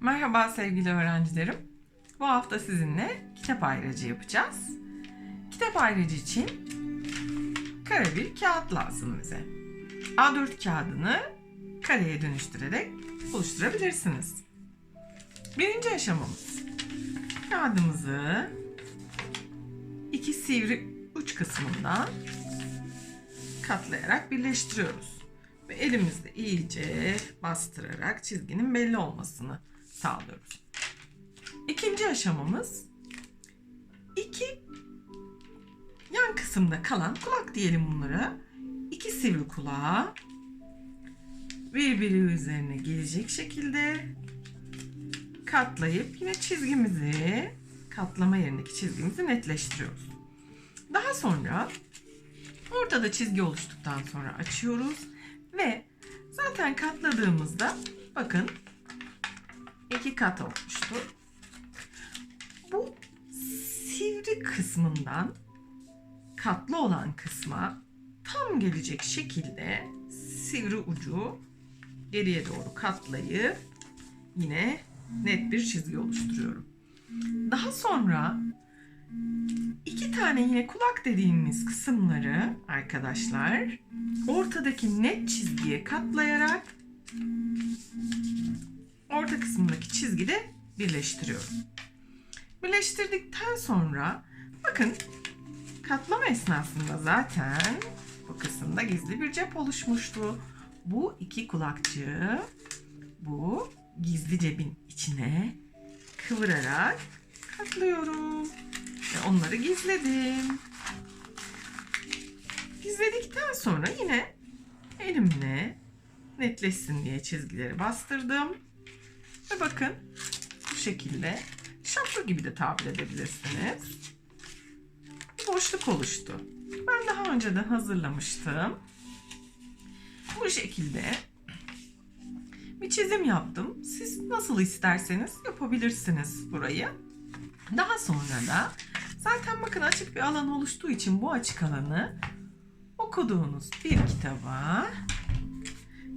Merhaba sevgili öğrencilerim. Bu hafta sizinle kitap ayracı yapacağız. Kitap ayracı için kare bir kağıt lazım bize. A4 kağıdını kareye dönüştürerek oluşturabilirsiniz. Birinci aşamamız. Kağıdımızı iki sivri uç kısmından katlayarak birleştiriyoruz. Ve elimizde iyice bastırarak çizginin belli olmasını sağlıyoruz. İkinci aşamamız iki yan kısımda kalan kulak diyelim bunlara. İki sivri kulağı birbiri üzerine gelecek şekilde katlayıp yine çizgimizi katlama yerindeki çizgimizi netleştiriyoruz. Daha sonra ortada çizgi oluştuktan sonra açıyoruz ve zaten katladığımızda bakın iki kat olmuştu. Bu sivri kısmından katlı olan kısma tam gelecek şekilde sivri ucu geriye doğru katlayıp yine net bir çizgi oluşturuyorum. Daha sonra iki tane yine kulak dediğimiz kısımları arkadaşlar ortadaki net çizgiye katlayarak orta kısmındaki çizgide birleştiriyorum. Birleştirdikten sonra bakın katlama esnasında zaten bu kısımda gizli bir cep oluşmuştu. Bu iki kulakçığı bu gizli cebin içine kıvırarak katlıyorum. Ve onları gizledim. Gizledikten sonra yine elimle netleşsin diye çizgileri bastırdım. Ve bakın bu şekilde şapka gibi de tabir edebilirsiniz. Bir boşluk oluştu. Ben daha önceden hazırlamıştım. Bu şekilde bir çizim yaptım. Siz nasıl isterseniz yapabilirsiniz burayı. Daha sonra da zaten bakın açık bir alan oluştuğu için bu açık alanı okuduğunuz bir kitaba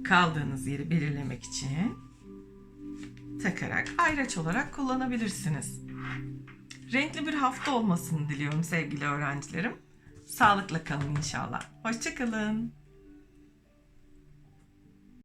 kaldığınız yeri belirlemek için takarak ayraç olarak kullanabilirsiniz. Renkli bir hafta olmasını diliyorum sevgili öğrencilerim. Sağlıkla kalın inşallah. Hoşçakalın.